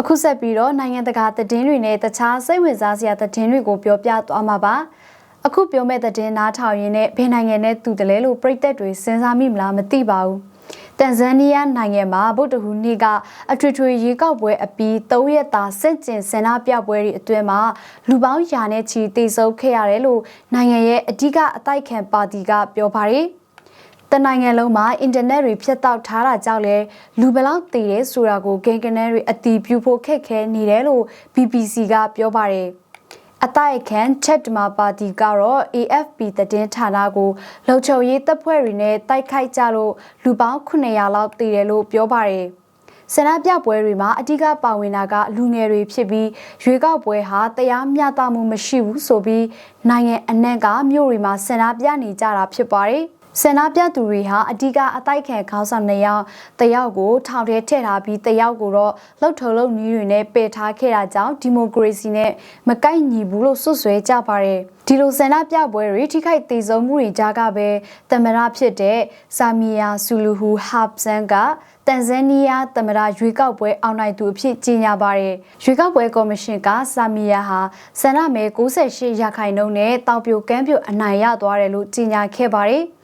အခုဆက်ပြီးတော့နိုင်ငံတကာသတင်းတွေနဲ့တခြားစိတ်ဝင်စားစရာသတင်းတွေကိုပြောပြသွားမှာပါအခုပြောမဲ့သတင်းနားထောင်ရင်းနဲ့ဘယ်နိုင်ငံနဲ့တူတယ်လဲလို့ပြည်သက်တွေစဉ်းစားမိမလားမသိပါဘူးတန်ဇန်နီးယားနိုင်ငံမှာဗုဒ္ဓဟူးနေ့ကအထွေထွေရေကောက်ပွဲအပြီး၃ရက်တာစစ်ကျင်ဆန္ဒပြပွဲတွေအတွင်းမှာလူပေါင်းရာနဲ့ချီတိစုပ်ခဲ့ရတယ်လို့နိုင်ငံရဲ့အဓိကအတိုက်ခံပါတီကပြောပါတယ် တနိုင်ငံလုံးမှာအင်တာနက်တွေဖြတ်တောက်ထားတာကြောင့်လဲလူဘယ်လောက်တည်တယ်ဆိုတာကိုဂင်ကနေတွေအတီးပြုဖို့ခက်ခဲနေတယ်လို့ BBC ကပြောပါတယ်အတိုက်ခံချက်တမပါတီကတော့ AFP သတင်းဌာနကိုလုံခြုံရေးတပ်ဖွဲ့တွေနဲ့တိုက်ခိုက်ကြလို့လူပေါင်း900လောက်တည်တယ်လို့ပြောပါတယ်ဆန္ဒပြပွဲတွေမှာအ धिक ပါဝင်တာကလူငယ်တွေဖြစ်ပြီးရွေးကောက်ပွဲဟာတရားမျှတမှုမရှိဘူးဆိုပြီးနိုင်ငံအနှံ့ကမြို့တွေမှာဆန္ဒပြနေကြတာဖြစ်ပါတယ်။ ဆန္ဒပြသူတွေဟာအ धिक အတိုက်ခံခေါင်းဆောင်နှစ်ယောက်တယောက်ကိုထောင်ထဲထည့်ထားပြီးတယောက်ကိုတော့လှုပ်ထုံလှုပ်နည်းတွေနဲ့ပယ်ထားခဲ့တာကြောင့်ဒီမိုကရေစီနဲ့မကိုက်ညီဘူးလို့ဆွဆွဲကြပါတယ်။ဒီလိုဆန္ဒပြပွဲတွေထိခိုက်သေးဆုံးမှုတွေကြားကပဲတမရဖြစ်တဲ့ဆာမီယာဆူလူဟူဟာပ်ဆန်ကတန်ဇန်နီးယားသမ္မတရွေးကောက်ပွဲအောင်နိုင်သူအဖြစ်ကြေညာပါတယ်။ရွေးကောက်ပွဲကော်မရှင်ကဆာမီယာဟာဆန္ဒမဲ68ရာခိုင်နှုန်းနဲ့တောင်ပြိုကမ်းပြိုအနိုင်ရသွားတယ်လို့ကြေညာခဲ့ပါတယ်။